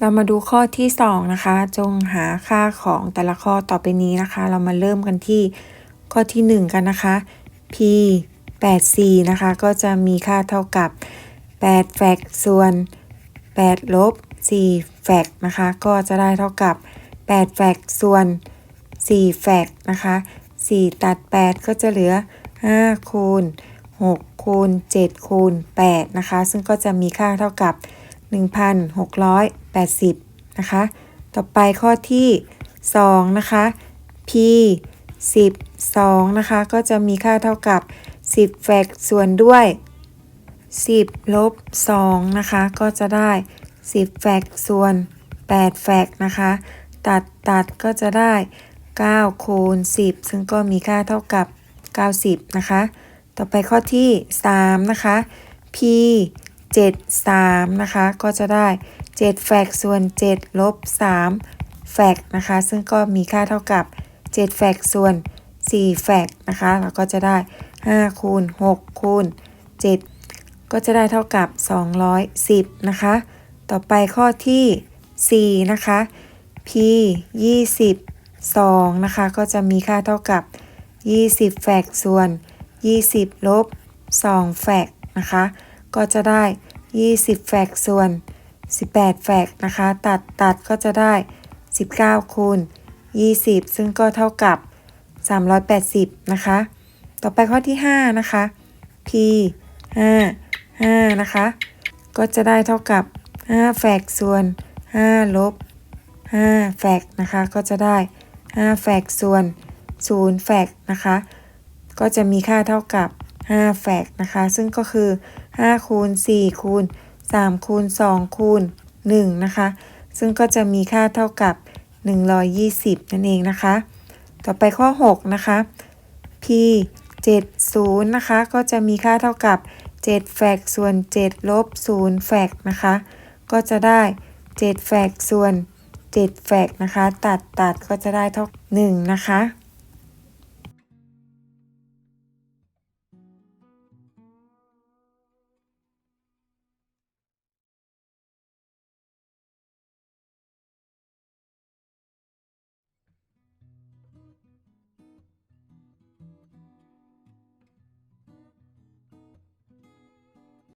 เรามาดูข้อที่ 2 นะคะ จงหาค่าของแต่ละข้อต่อไปนี้นะคะ เรามาเริ่มกันที่ข้อที่ 1 กันนะคะ p 8 4นะคะ ก็จะมีค่าเท่ากับ8แฟกส่วน8ลบ4แฟกนะคะ ก็จะได้เท่ากับ8แฟกส่วน4แฟกนะคะ4 ตัด 8 ก็จะเหลือ 5 คูณ 6 คูณ 7 คูณ 8 นะคะ ซึ่งก็จะมีค่าเท่ากับ 1,680 นะคะ ต่อไปข้อที่ 2 นะคะ p 12 นะคะ ก็จะมีค่าเท่ากับ 10 แฟกส่วนด้วย 10 ลบ 2 นะคะ ก็จะได้ 10 แฟกส่วน 8 แฟกนะคะ ตัดตัดก็จะได้ 9 คูณ 10 ซึ่งก็มีค่าเท่ากับ 90 นะคะ ต่อไปข้อที่ 3 นะคะ p 7 3 นะคะ ก็จะได้ 7 แฟกส่วน 7 ลบ 3 แฟกนะคะ ซึ่งก็มีค่าเท่ากับ 7 แฟกส่วน 4 แฟกนะคะแล้วก็จะได้ 5 คูณ 6 คูณ 7 ก็จะได้เท่ากับ 210 นะคะ ต่อไปข้อที่ 4 นะคะ p 20 2 นะคะ ก็จะมีค่าเท่ากับ 20 แฟกส่วน 20 ลบ 2 แฟกนะคะ ก็จะได้ 20 แฟกส่วน 18 แฟกนะคะ ตัดตัดก็จะได้ 19 คูณ 20 ซึ่งก็เท่ากับ 380 นะคะ ต่อไปข้อที่ 5 นะคะ p 5 5 นะคะ ก็จะได้เท่ากับ 5 แฟกส่วน 5 ลบ 5 แฟกนะคะ ก็จะได้ 5 แฟกส่วน 0 แฟกนะคะ ก็จะมีค่าเท่ากับ 5แฟกนะคะ ซึ่งก็คือ5คูณ4คูณ3คูณ2คูณ1นะคะ ซึ่งก็จะมีค่าเท่ากับ 120 นั่นเองนะคะ ต่อไปข้อ 6 นะคะ p 7 0 นะคะ ก็จะมีค่าเท่ากับ7แฟกส่วน7ลบ0แฟกนะคะ ก็จะได้7แฟกส่วน7แฟกนะคะ ตัดตัดก็จะได้เท่า 1 นะคะ